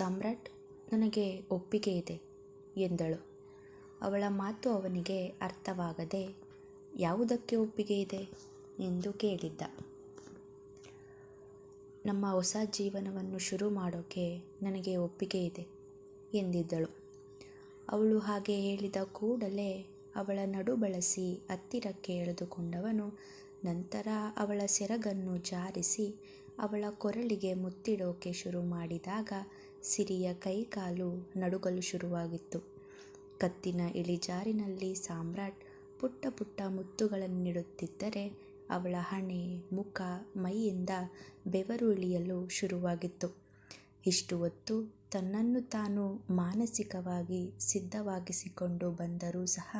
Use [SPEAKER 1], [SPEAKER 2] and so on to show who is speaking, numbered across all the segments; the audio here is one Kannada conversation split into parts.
[SPEAKER 1] ಸಾಮ್ರಾಟ್ ನನಗೆ ಒಪ್ಪಿಗೆ ಇದೆ ಎಂದಳು. ಅವಳ ಮಾತು ಅವನಿಗೆ ಅರ್ಥವಾಗದೆ, ಯಾವುದಕ್ಕೆ ಒಪ್ಪಿಗೆ ಇದೆ ಎಂದು ಕೇಳಿದ್ದ. ನಮ್ಮ ಹೊಸ ಜೀವನವನ್ನು ಶುರು ಮಾಡೋಕೆ ನನಗೆ ಒಪ್ಪಿಗೆ ಇದೆ ಎಂದಿದ್ದಳು. ಅವಳು ಹಾಗೆ ಹೇಳಿದ ಕೂಡಲೇ ಅವಳ ನಡು ಬಳಸಿ ಹತ್ತಿರಕ್ಕೆ ಎಳೆದುಕೊಂಡವನು, ನಂತರ ಅವಳ ಸೆರಗನ್ನು ಜಾರಿಸಿ ಅವಳ ಕೊರಳಿಗೆ ಮುತ್ತಿಡೋಕೆ ಶುರು ಮಾಡಿದಾಗ ಸಿರಿಯ ಕೈಕಾಲು ನಡುಗಲು ಶುರುವಾಗಿತ್ತು. ಕತ್ತಿನ ಇಳಿಜಾರಿನಲ್ಲಿ ಸಾಮ್ರಾಟ್ ಪುಟ್ಟ ಪುಟ್ಟ ಮುತ್ತುಗಳನ್ನಿಡುತ್ತಿದ್ದರೆ ಅವಳ ಹಣೆ, ಮುಖ, ಮೈಯಿಂದ ಬೆವರು ಇಳಿಯಲು ಶುರುವಾಗಿತ್ತು. ಇಷ್ಟು ಹೊತ್ತು ತನ್ನನ್ನು ತಾನು ಮಾನಸಿಕವಾಗಿ ಸಿದ್ಧವಾಗಿಸಿಕೊಂಡು ಬಂದರೂ ಸಹ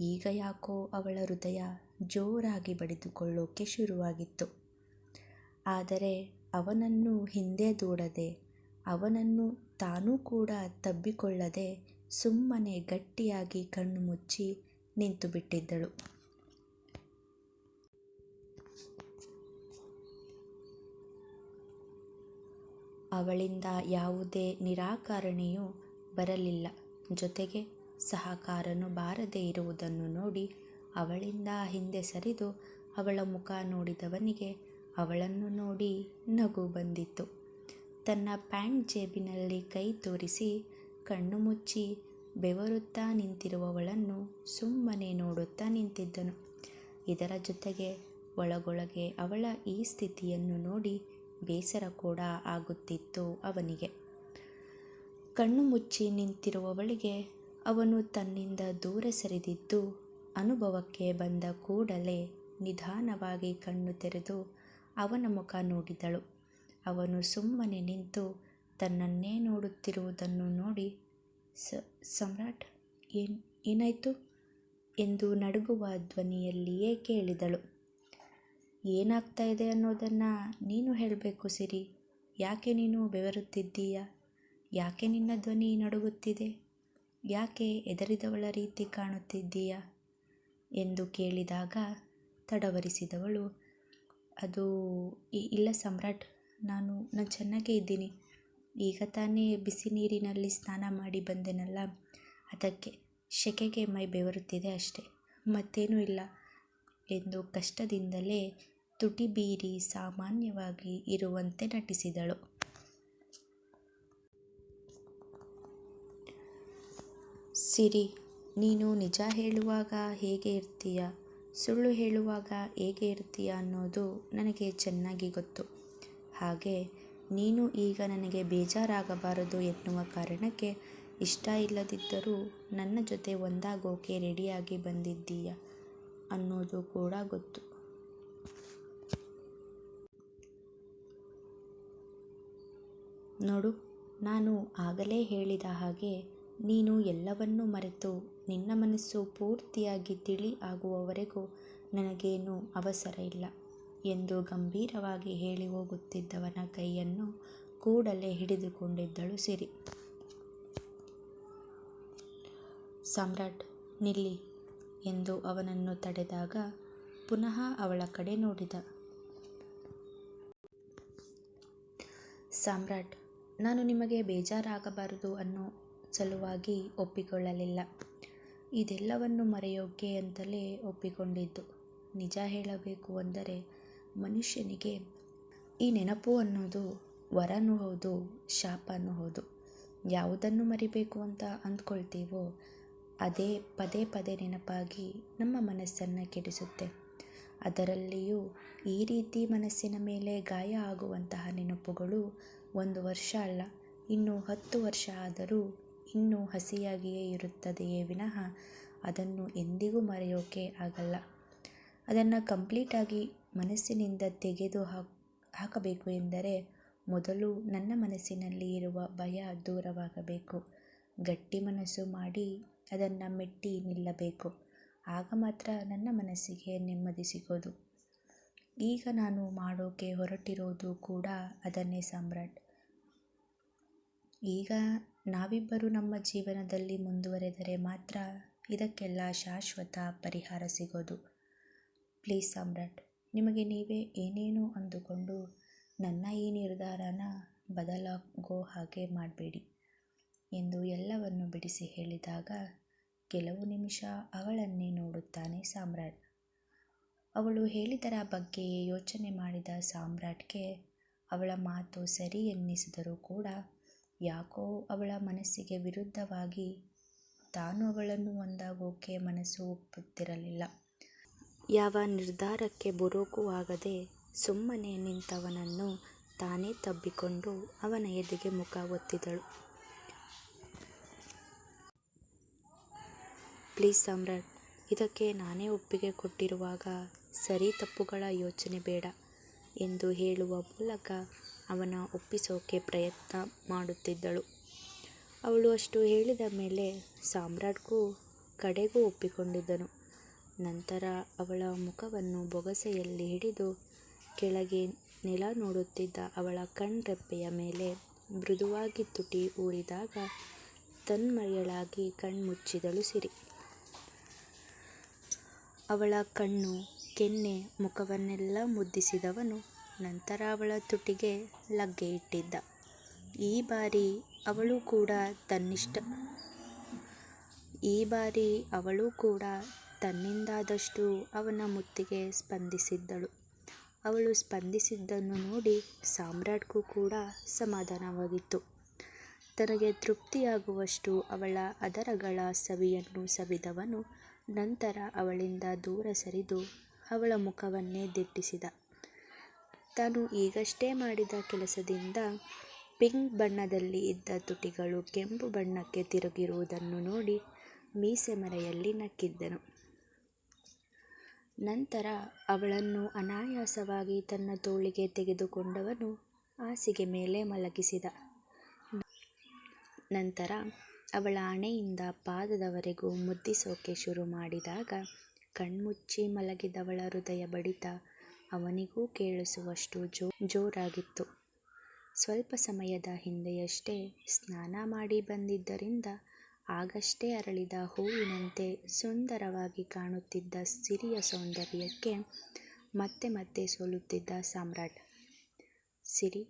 [SPEAKER 1] ಈಗ ಯಾಕೋ ಅವಳ ಹೃದಯ ಜೋರಾಗಿ ಬಡಿದುಕೊಳ್ಳೋಕೆ ಶುರುವಾಗಿತ್ತು. ಆದರೆ ಅವನನ್ನು ಹಿಂದೆ ದೂಡದೆ ಅವನನ್ನು ತಾನೂ ಕೂಡ ತಬ್ಬಿಕೊಳ್ಳದೆ ಸುಮ್ಮನೆ ಗಟ್ಟಿಯಾಗಿ ಕಣ್ಣು ಮುಚ್ಚಿ ನಿಂತುಬಿಟ್ಟಿದ್ದಳು. ಅವಳಿಂದ ಯಾವುದೇ ನಿರಾಕರಣೆಯೂ ಬರಲಿಲ್ಲ. ಜೊತೆಗೆ ಸಹಕಾರನು ಬಾರದೇ ಇರುವುದನ್ನು ನೋಡಿ ಅವಳಿಂದ ಹಿಂದೆ ಸರಿದು ಅವಳ ಮುಖ ನೋಡಿದವನಿಗೆ ಅವಳನ್ನು ನೋಡಿ ನಗು ಬಂದಿತ್ತು. ತನ್ನ ಪ್ಯಾಂಟ್ ಜೇಬಿನಲ್ಲಿ ಕೈ ತೋರಿಸಿ, ಕಣ್ಣು ಮುಚ್ಚಿ ಬೆವರುತ್ತಾ ನಿಂತಿರುವವಳನ್ನು ಸುಮ್ಮನೆ ನೋಡುತ್ತಾ ನಿಂತಿದ್ದನು. ಇದರ ಜೊತೆಗೆ ಒಳಗೊಳಗೆ ಅವಳ ಈ ಸ್ಥಿತಿಯನ್ನು ನೋಡಿ ಬೇಸರ ಕೂಡ ಆಗುತ್ತಿತ್ತು ಅವನಿಗೆ. ಕಣ್ಣು ಮುಚ್ಚಿ ನಿಂತಿರುವವಳಿಗೆ ಅವನು ತನ್ನಿಂದ ದೂರ ಸರಿದಿದ್ದು, ಅನುಭವಕ್ಕೆ ಬಂದ ಕೂಡಲೇ ನಿಧಾನವಾಗಿ ಕಣ್ಣು ತೆರೆದು ಅವನ ಮುಖ ನೋಡಿದಳು. ಅವನು ಸುಮ್ಮನೆ ನಿಂತು ತನ್ನನ್ನೇ ನೋಡುತ್ತಿರುವುದನ್ನು ನೋಡಿ, ಸ, ಸಮ್ರಾಟ್, ಏನು, ಏನಾಯಿತು? ಎಂದು ನಡುಗುವ ಧ್ವನಿಯಲ್ಲಿಯೇ ಕೇಳಿದಳು. ಏನಾಗ್ತಾ ಇದೆ ಅನ್ನೋದನ್ನು ನೀನು ಹೇಳಬೇಕು ಸಿರಿ. ಯಾಕೆ ನೀನು ಬೆವರುತ್ತಿದ್ದೀಯ? ಯಾಕೆ ನಿನ್ನ ಧ್ವನಿ ನಡುಗುತ್ತಿದೆ? ಯಾಕೆ ಎದರಿದವಳ ರೀತಿ ಕಾಣುತ್ತಿದ್ದೀಯ? ಎಂದು ಕೇಳಿದಾಗ ತಡವರಿಸಿದವಳು, ಅದು ಇಲ್ಲ ಸಮ್ರಾಟ್. ನಾನು ನಾನು ಚೆನ್ನಾಗೇ ಇದ್ದೀನಿ. ಈಗ ತಾನೇ ಬಿಸಿ ನೀರಿನಲ್ಲಿ ಸ್ನಾನ ಮಾಡಿ ಬಂದೆನಲ್ಲ? ಅದಕ್ಕೆ ಸೆಕೆಗೆ ಮೈ ಬೆವರುತ್ತಿದೆ ಅಷ್ಟೆ. ಮತ್ತೇನೂ ಇಲ್ಲ. ಎಂದು ಕಷ್ಟದಿಂದಲೇ ತುಟಿ ಬೀರಿ ಸಾಮಾನ್ಯವಾಗಿ ಇರುವಂತೆ ನಟಿಸಿದಳು. ಸಿರಿ, ನೀನು ನಿಜ ಹೇಳುವಾಗ ಹೇಗೆ ಇರ್ತೀಯ? ಸುಳ್ಳು ಹೇಳುವಾಗ ಹೇಗೆ ಇರ್ತೀಯ ಅನ್ನೋದು ನನಗೆ ಚೆನ್ನಾಗಿ ಗೊತ್ತು. ಹಾಗೆ, ನೀನು ಈಗ ನನಗೆ ಬೇಜಾರಾಗಬಾರದು ಎನ್ನುವ ಕಾರಣಕ್ಕೆ ಇಷ್ಟ ಇಲ್ಲದಿದ್ದರೂ ನನ್ನ ಜೊತೆ ಒಂದಾಗೋಕೆ ರೆಡಿಯಾಗಿ ಬಂದಿದ್ದೀಯ ಅನ್ನೋದು ಕೂಡ ಗೊತ್ತು. ನೋಡು, ನಾನು ಆಗಲೇ ಹೇಳಿದ ಹಾಗೆ ನೀನು ಎಲ್ಲವನ್ನೂ ಮರೆತು ನಿನ್ನ ಮನಸ್ಸು ಪೂರ್ತಿಯಾಗಿ ತಿಳಿ ಆಗುವವರೆಗೂ ನನಗೇನು ಅವಸರ ಇಲ್ಲ. ಎಂದು ಗಂಭೀರವಾಗಿ ಹೇಳಿ ಹೋಗುತ್ತಿದ್ದವನ ಕೈಯನ್ನು ಕೂಡಲೇ ಹಿಡಿದುಕೊಂಡಿದ್ದಳು ಸಿರಿ. ಸಮ್ರಾಟ್, ನಿಲ್ಲಿ ಎಂದು ಅವನನ್ನು ತಡೆದಾಗ ಪುನಃ ಅವಳ ಕಡೆ ನೋಡಿದ. ಸಾಮ್ರಾಟ್, ನಾನು ನಿಮಗೆ ಬೇಜಾರಾಗಬಾರದು ಅನ್ನೋ ಸಲುವಾಗಿ ಒಪ್ಪಿಕೊಳ್ಳಲಿಲ್ಲ. ಇದೆಲ್ಲವನ್ನು ಮರೆಯೋಕೆ ಅಂತಲೇ ಒಪ್ಪಿಕೊಂಡಿದ್ದು. ನಿಜ ಹೇಳಬೇಕು ಅಂದರೆ ಮನುಷ್ಯನಿಗೆ ಈ ನೆನಪು ಅನ್ನೋದು ವರನೂ ಹೌದು, ಶಾಪನೂ ಹೌದು. ಯಾವುದನ್ನು ಮರಿಬೇಕು ಅಂತ ಅಂದ್ಕೊಳ್ತೀವೋ ಅದೇ ಪದೇ ಪದೇ ನೆನಪಾಗಿ ನಮ್ಮ ಮನಸ್ಸನ್ನು ಕೆಡಿಸುತ್ತೆ. ಅದರಲ್ಲಿಯೂ ಈ ರೀತಿ ಮನಸ್ಸಿನ ಮೇಲೆ ಗಾಯ ಆಗುವಂತಹ ನೆನಪುಗಳು ಒಂದು ವರ್ಷ ಅಲ್ಲ, ಇನ್ನು ಹತ್ತು ವರ್ಷ ಆದರೂ ಇನ್ನೂ ಹಸಿಯಾಗಿಯೇ ಇರುತ್ತದೆಯೇ ವಿನಃ ಅದನ್ನು ಎಂದಿಗೂ ಮರೆಯೋಕೆ ಆಗಲ್ಲ. ಅದನ್ನು ಕಂಪ್ಲೀಟಾಗಿ ಮನಸ್ಸಿನಿಂದ ತೆಗೆದು ಹಾಕ್, ಹಾಕಬೇಕು ಎಂದರೆ ಮೊದಲು ನನ್ನ ಮನಸ್ಸಿನಲ್ಲಿ ಇರುವ ಭಯ ದೂರವಾಗಬೇಕು. ಗಟ್ಟಿ ಮನಸ್ಸು ಮಾಡಿ ಅದನ್ನು ಮೆಟ್ಟಿ ನಿಲ್ಲಬೇಕು. ಆಗ ಮಾತ್ರ ನನ್ನ ಮನಸ್ಸಿಗೆ ನೆಮ್ಮದಿ ಸಿಗೋದು. ಈಗ ನಾನು ಮಾಡೋಕೆ ಹೊರಟಿರೋದು ಕೂಡ ಅದನ್ನೇ ಸಾಮ್ರಾಟ್. ಈಗ ನಾವಿಬ್ಬರು ನಮ್ಮ ಜೀವನದಲ್ಲಿ ಮುಂದುವರೆದರೆ ಮಾತ್ರ ಇದಕ್ಕೆಲ್ಲ ಶಾಶ್ವತ ಪರಿಹಾರ ಸಿಗೋದು. ಪ್ಲೀಸ್ ಸಾಮ್ರಾಟ್. ನಿಮಗೆ ನೀವೇ ಏನೇನು ಅಂದುಕೊಂಡು ನನ್ನ ಈ ನಿರ್ಧಾರನ ಬದಲಾಗೋ ಹಾಗೆ ಮಾಡಬೇಡಿ ಎಂದು ಎಲ್ಲವನ್ನು ಬಿಡಿಸಿ ಹೇಳಿದಾಗ ಕೆಲವು ನಿಮಿಷ ಅವಳನ್ನೇ ನೋಡುತ್ತಾನೆ ಸಾಮ್ರಾಟ್. ಅವಳು ಹೇಳಿದರ ಬಗ್ಗೆಯೇ ಯೋಚನೆ ಮಾಡಿದ ಸಾಮ್ರಾಟ್ಗೆ ಅವಳ ಮಾತು ಸರಿ ಎನ್ನಿಸಿದರೂ ಕೂಡ ಯಾಕೋ ಅವಳ ಮನಸ್ಸಿಗೆ ವಿರುದ್ಧವಾಗಿ ತಾನು ಅವಳನ್ನು ಒಂದಾಗೋಕೆ ಮನಸ್ಸು ಒಪ್ಪುತ್ತಿರಲಿಲ್ಲ. ಯಾವ ನಿರ್ಧಾರಕ್ಕೆ ಬರೋಕೂ ಆಗದೆ ಸುಮ್ಮನೆ ನಿಂತವನನ್ನು ತಾನೇ ತಬ್ಬಿಕೊಂಡು ಅವನ ಎದೆಗೆ ಮುಖ ಒತ್ತಿದಳು. ಪ್ಲೀಸ್ ಸಮ್ರಾಟ್, ಇದಕ್ಕೆ ನಾನೇ ಒಪ್ಪಿಗೆ ಕೊಟ್ಟಿರುವಾಗ ಸರಿ ತಪ್ಪುಗಳ ಯೋಚನೆ ಬೇಡ ಎಂದು ಹೇಳುವ ಮೂಲಕ ಅವನ ಒಪ್ಪಿಸೋಕೆ ಪ್ರಯತ್ನ ಮಾಡುತ್ತಿದ್ದಳು. ಅವಳು ಅಷ್ಟು ಹೇಳಿದ ಮೇಲೆ ಸಾಮ್ರಾಟ್ಗೂ ಕಡೆಗೂ ಒಪ್ಪಿಕೊಂಡಿದ್ದನು. ನಂತರ ಅವಳ ಮುಖವನ್ನು ಬೊಗಸೆಯಲ್ಲಿ ಹಿಡಿದು ಕೆಳಗೆ ನೆಲ ನೋಡುತ್ತಿದ್ದ ಅವಳ ಕಣ್ರೆಪ್ಪೆಯ ಮೇಲೆ ಮೃದುವಾಗಿ ತುಟಿ ಊರಿದಾಗ ತನ್ಮಯಳಾಗಿ ಕಣ್ಮುಚ್ಚಿದಳು ಸಿರಿ. ಅವಳ ಕಣ್ಣು, ಕೆನ್ನೆ ಮುಖವನ್ನೆಲ್ಲ ಮುದ್ದಿಸಿದವನು. ನಂತರ ಅವಳ ತುಟಿಗೆ ಲಗ್ಗೆ ಇಟ್ಟಿದ್ದ. ಈ ಬಾರಿ ಅವಳು ಕೂಡ ತನ್ನಿಷ್ಟ ಈ ಬಾರಿ ಅವಳು ಕೂಡ ತನ್ನಿಂದಾದಷ್ಟು ಅವನ ಮುತ್ತಿಗೆ ಸ್ಪಂದಿಸಿದ್ದಳು. ಅವಳು ಸ್ಪಂದಿಸಿದ್ದನ್ನು ನೋಡಿ ಸಾಮ್ರಾಟ್ಗೂ ಕೂಡ ಸಮಾಧಾನವಾಗಿತ್ತು. ತನಗೆ ತೃಪ್ತಿಯಾಗುವಷ್ಟು ಅವಳ ಅದರಗಳ ಸವಿಯನ್ನು ಸವಿದವನು ನಂತರ ಅವಳಿಂದ ದೂರ ಸರಿದು ಅವಳ ಮುಖವನ್ನೇ ದಿಟ್ಟಿಸಿದ. ತಾನು ಈಗಷ್ಟೇ ಮಾಡಿದ ಕೆಲಸದಿಂದ ಪಿಂಕ್ ಬಣ್ಣದಲ್ಲಿ ಇದ್ದ ತುಟಿಗಳು ಕೆಂಪು ಬಣ್ಣಕ್ಕೆ ತಿರುಗಿರುವುದನ್ನು ನೋಡಿ ಮೀಸೆ ಮರೆಯಲ್ಲಿ ನಕ್ಕಿದ್ದನು. ನಂತರ ಅವಳನ್ನು ಅನಾಯಾಸವಾಗಿ ತನ್ನ ತೋಳಿಗೆ ತೆಗೆದುಕೊಂಡವನು ಹಾಸಿಗೆ ಮೇಲೆ ಮಲಗಿಸಿದ. ನಂತರ ಅವಳ ಹಣೆಯಿಂದ ಪಾದದವರೆಗೂ ಮುದ್ದಿಸೋಕೆ ಶುರು ಮಾಡಿದಾಗ ಕಣ್ಮುಚ್ಚಿ ಮಲಗಿದವಳ ಹೃದಯ ಬಡಿತ ಅವನಿಗೂ ಕೇಳಿಸುವಷ್ಟು ಜೋ, ಜೋರಾಗಿತ್ತು. ಸ್ವಲ್ಪ ಸಮಯದ ಹಿಂದೆಯಷ್ಟೇ ಸ್ನಾನ ಮಾಡಿ ಬಂದಿದ್ದರಿಂದ ಆಗಷ್ಟೇ ಅರಳಿದ ಹೂವಿನಂತೆ ಸುಂದರವಾಗಿ ಕಾಣುತ್ತಿದ್ದ ಸಿರಿಯ ಸೌಂದರ್ಯಕ್ಕೆ ಮತ್ತೆ ಮತ್ತೆ ಸೋಲುತ್ತಿದ್ದ ಸಾಮ್ರಾಟ್. ಸಿರಿ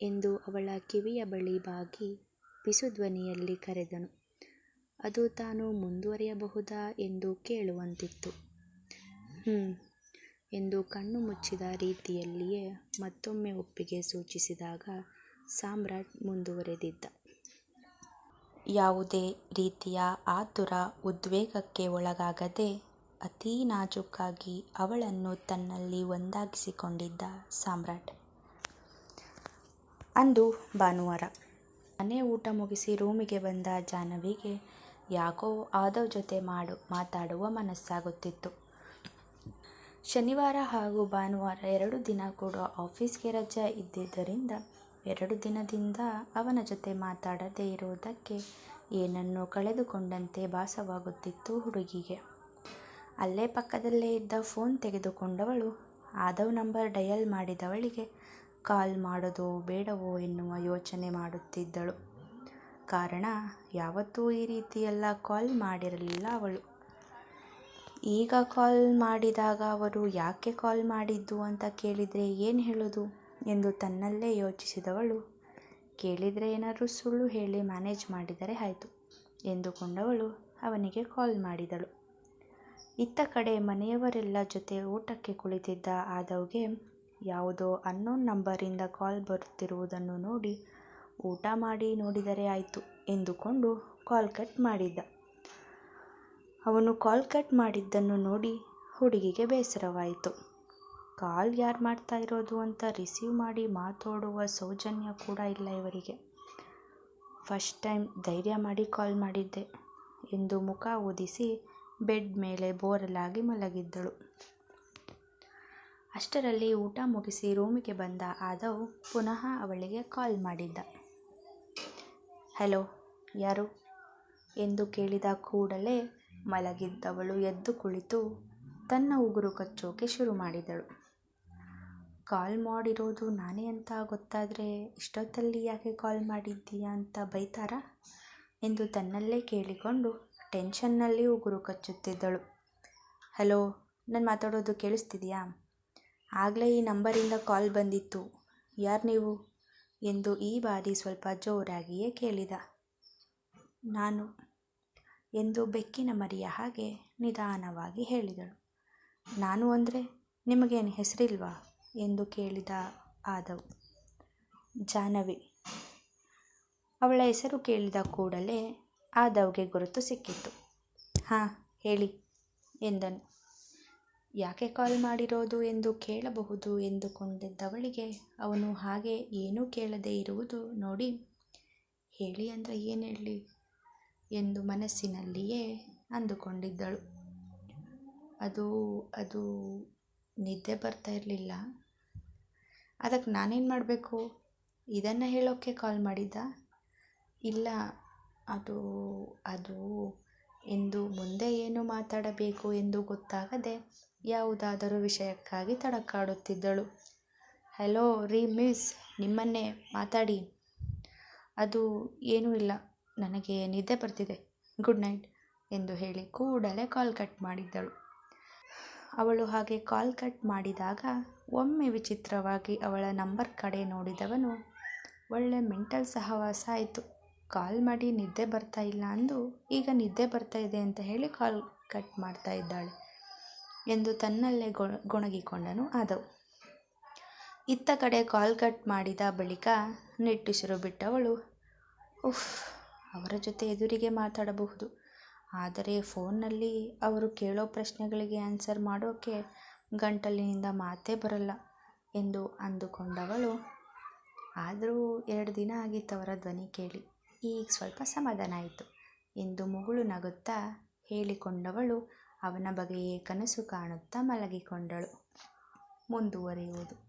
[SPEAKER 1] ಎಂದು ಅವಳ ಕಿವಿಯ ಬಳಿ ಬಾಗಿ ಪಿಸುಧ್ವನಿಯಲ್ಲಿ ಕರೆದನು, ಅದು ತಾನು ಮುಂದುವರಿಯಬಹುದಾ ಎಂದು ಕೇಳುವಂತಿತ್ತು. ಹ್ಞೂ ಎಂದು ಕಣ್ಣು ಮುಚ್ಚಿದ ರೀತಿಯಲ್ಲಿಯೇ ಮತ್ತೊಮ್ಮೆ ಒಪ್ಪಿಗೆ ಸೂಚಿಸಿದಾಗ ಸಾಮ್ರಾಟ್ ಮುಂದುವರೆದಿದ್ದ. ಯಾವುದೇ ರೀತಿಯ ಆತುರ ಉದ್ವೇಗಕ್ಕೆ ಒಳಗಾಗದೆ ಅತೀ ನಾಜೂಕಾಗಿ ಅವಳನ್ನು ತನ್ನಲ್ಲಿ ಒಂದಾಗಿಸಿಕೊಂಡಿದ್ದ ಸಾಮ್ರಾಟ್. ಅಂದು ಭಾನುವಾರ ಮನೆ ಊಟ ಮುಗಿಸಿ ರೂಮಿಗೆ ಬಂದ ಜಾಹ್ನವಿಗೆ ಯಾಕೋ ಆದವ್ ಜೊತೆ ಮಾಡು, ಮಾತಾಡುವ ಮನಸ್ಸಾಗುತ್ತಿತ್ತು. ಶನಿವಾರ ಹಾಗೂ ಭಾನುವಾರ ಎರಡು ದಿನ ಕೂಡ ಆಫೀಸ್ಗೆ ರಜೆ ಇದ್ದಿದ್ದರಿಂದ ಎರಡು ದಿನದಿಂದ ಅವನ ಜೊತೆ ಮಾತಾಡದೇ ಇರುವುದಕ್ಕೆ ಏನನ್ನೋ ಕಳೆದುಕೊಂಡಂತೆ ಭಾಸವಾಗುತ್ತಿತ್ತು ಹುಡುಗಿಗೆ. ಅಲ್ಲೇ ಪಕ್ಕದಲ್ಲೇ ಇದ್ದ ಫೋನ್ ತೆಗೆದುಕೊಂಡವಳು, ಆದವ್ ನಂಬರ್ ಡಯಲ್ ಮಾಡಿದವಳಿಗೆ ಕಾಲ್ ಮಾಡೋದೋ ಬೇಡವೋ ಎನ್ನುವ ಯೋಚನೆ ಮಾಡುತ್ತಿದ್ದಳು. ಕಾರಣ, ಯಾವತ್ತೂ ಈ ರೀತಿಯೆಲ್ಲ ಕಾಲ್ ಮಾಡಿರಲಿಲ್ಲ ಅವಳು. ಈಗ ಕಾಲ್ ಮಾಡಿದಾಗ ಅವರು ಯಾಕೆ ಕಾಲ್ ಮಾಡಿದ್ದು ಅಂತ ಕೇಳಿದರೆ ಏನು ಹೇಳೋದು? ಎಂದು ತನ್ನಲ್ಲೇ ಯೋಚಿಸಿದವಳು. ಕೇಳಿದರೆ ಏನಾದರೂ ಸುಳ್ಳು ಹೇಳಿ ಮ್ಯಾನೇಜ್ ಮಾಡಿದರೆ ಆಯಿತು ಎಂದುಕೊಂಡವಳು ಅವನಿಗೆ ಕಾಲ್ ಮಾಡಿದಳು. ಇತ್ತ ಕಡೆ ಮನೆಯವರೆಲ್ಲ ಜೊತೆ ಊಟಕ್ಕೆ ಕುಳಿತಿದ್ದ ಆದವ್ಗೆ ಯಾವುದೋ ಅನ್ನೋನ್ ನಂಬರಿಂದ ಕಾಲ್ ಬರುತ್ತಿರುವುದನ್ನು ನೋಡಿ ಊಟ ಮಾಡಿ ನೋಡಿದರೆ ಆಯಿತು ಎಂದುಕೊಂಡು ಕಾಲ್ ಕಟ್ ಮಾಡಿದ್ದ. ಅವನು ಕಾಲ್ ಕಟ್ ಮಾಡಿದ್ದನ್ನು ನೋಡಿ ಹುಡುಗಿಗೆ ಬೇಸರವಾಯಿತು. ಕಾಲ್ ಯಾರು ಮಾಡ್ತಾ ಇರೋದು ಅಂತ ರಿಸೀವ್ ಮಾಡಿ ಮಾತಾಡುವ ಸೌಜನ್ಯ ಕೂಡ ಇಲ್ಲ ಇವರಿಗೆ. ಫಸ್ಟ್ ಟೈಮ್ ಧೈರ್ಯ ಮಾಡಿ ಕಾಲ್ ಮಾಡಿದ್ದೆ. ಎಂದು ಮುಖ ಓದಿಸಿ ಬೆಡ್ ಮೇಲೆ ಬೋರಲಾಗಿ ಮಲಗಿದ್ದಳು. ಅಷ್ಟರಲ್ಲಿ ಊಟ ಮುಗಿಸಿ ರೂಮಿಗೆ ಬಂದ ಆದವ್ ಪುನಃ ಅವಳಿಗೆ ಕಾಲ್ ಮಾಡಿದ್ದ. ಹಲೋ ಯಾರು? ಎಂದು ಕೇಳಿದ ಕೂಡಲೇ ಮಲಗಿದ್ದವಳು ಎದ್ದು ಕುಳಿತು ತನ್ನ ಉಗುರು ಕಚ್ಚೋಕೆ ಶುರು ಮಾಡಿದಳು. ಕಾಲ್ ಮಾಡಿರೋದು ನಾನೇ ಅಂತ ಗೊತ್ತಾದರೆ ಇಷ್ಟೊತ್ತಲ್ಲಿ ಯಾಕೆ ಕಾಲ್ ಮಾಡಿದ್ದೀಯಾ ಅಂತ ಬೈತಾರಾ? ಎಂದು ತನ್ನಲ್ಲೇ ಕೇಳಿಕೊಂಡು ಟೆನ್ಷನ್ನಲ್ಲಿ ಉಗುರು ಕಚ್ಚುತ್ತಿದ್ದಳು. ಹಲೋ, ನಾನು ಮಾತಾಡೋದು ಕೇಳಿಸ್ತಿದೆಯಾ? ಆಗಲೇ ಈ ನಂಬರಿಂದ ಕಾಲ್ ಬಂದಿತ್ತು. ಯಾರು ನೀವು? ಎಂದು ಈ ಬಾರಿ ಸ್ವಲ್ಪ ಜೋರಾಗಿಯೇ ಕೇಳಿದ. ನಾನು ಎಂದು ಬೆಕ್ಕಿನ ಮರಿಯ ಹಾಗೆ ನಿಧಾನವಾಗಿ ಹೇಳಿದಳು. ನಾನು ಅಂದರೆ ನಿಮಗೇನು ಹೆಸರಿಲ್ವಾ? ಎಂದು ಕೇಳಿದ ಆದವು. ಜಾಹ್ನವಿ, ಅವಳ ಹೆಸರು ಕೇಳಿದ ಕೂಡಲೇ ಆದವ್ಗೆ ಗುರುತು ಸಿಕ್ಕಿತ್ತು ಹಾಂ, ಹೇಳಿ, ಎಂದನು. ಯಾಕೆ ಕಾಲ್ ಮಾಡಿರೋದು ಎಂದು ಕೇಳಬಹುದು ಎಂದುಕೊಂಡಿದ್ದವಳಿಗೆ ಅವನು ಹಾಗೆ ಏನೂ ಕೇಳದೇ ಇರುವುದು ನೋಡಿ, ಹೇಳಿ ಅಂದರೆ ಏನು ಹೇಳಿ ಎಂದು ಮನಸ್ಸಿನಲ್ಲಿಯೇ ಅಂದುಕೊಂಡಿದ್ದಳು. ಅದು ಅದು ನಿದ್ದೆ ಬರ್ತಾ ಇರಲಿಲ್ಲ. ಅದಕ್ಕೆ ನಾನೇನು ಮಾಡಬೇಕು? ಇದನ್ನು ಹೇಳೋಕ್ಕೆ ಕಾಲ್ ಮಾಡಿದ್ದ? ಇಲ್ಲ, ಅದು ಅದು ಎಂದು ಮುಂದೆ ಏನು ಮಾತಾಡಬೇಕು ಎಂದು ಗೊತ್ತಾಗದೆ ಯಾವುದಾದರೂ ವಿಷಯಕ್ಕಾಗಿ ತಡಕಾಡುತ್ತಿದ್ದಳು. ಹಲೋ ರೀ ಮಿಸ್ ನಿಮ್ಮನ್ನೇ ಮಾತಾಡಿ. ಅದು ಏನೂ ಇಲ್ಲ, ನನಗೆ ನಿದ್ದೆ ಬರ್ತಿದೆ. ಗುಡ್ ನೈಟ್, ಎಂದು ಹೇಳಿ ಕೂಡಲೇ ಕಾಲ್ ಕಟ್ ಮಾಡಿದ್ದಳು. ಅವಳು ಹಾಗೆ ಕಾಲ್ ಕಟ್ ಮಾಡಿದಾಗ ಒಮ್ಮೆ ವಿಚಿತ್ರವಾಗಿ ಅವಳ ನಂಬರ್ ಕಡೆ ನೋಡಿದವನು, ಒಳ್ಳೆ ಮೆಂಟಲ್ ಸಹವಾಸ ಆಯಿತು. ಕಾಲ್ ಮಾಡಿ ನಿದ್ದೆ ಬರ್ತಾ ಇಲ್ಲ ಅಂದು ಈಗ ನಿದ್ದೆ ಬರ್ತಾ ಇದೆ ಅಂತ ಹೇಳಿ ಕಾಲ್ ಕಟ್ ಮಾಡ್ತಾ ಇದ್ದಾಳೆ ಎಂದು ತನ್ನಲ್ಲೇ ಗೊಣಗಿಕೊಂಡನು ಆದವು. ಇತ್ತ ಕಡೆ ಕಾಲ್ ಕಟ್ ಮಾಡಿದ ಬಳಿಕ ನಿಟ್ಟುಸಿರು ಬಿಟ್ಟವಳು, ಉಫ್, ಅವರ ಜೊತೆ ಎದುರಿಗೆ ಮಾತಾಡಬಹುದು. ಆದರೆ ಫೋನ್ನಲ್ಲಿ ಅವರು ಕೇಳೋ ಪ್ರಶ್ನೆಗಳಿಗೆ ಆನ್ಸರ್ ಮಾಡೋಕೆ ಗಂಟಲಿನಿಂದ ಮಾತೇ ಬರಲ್ಲ ಎಂದು ಅಂದುಕೊಂಡವಳು. ಆದರೂ ಎರಡು ದಿನ ಆಗಿತ್ತು ಅವರ ಧ್ವನಿ ಕೇಳಿ. ಈಗ ಸ್ವಲ್ಪ ಸಮಾಧಾನ ಆಯಿತು ಎಂದು ಮುಗುಳು ನಗುತ್ತಾ ಹೇಳಿಕೊಂಡವಳು ಅವನ ಬಗೆಯೇ ಕನಸು ಕಾಣುತ್ತಾ ಮಲಗಿಕೊಂಡಳು. ಮುಂದುವರಿಯುವುದು.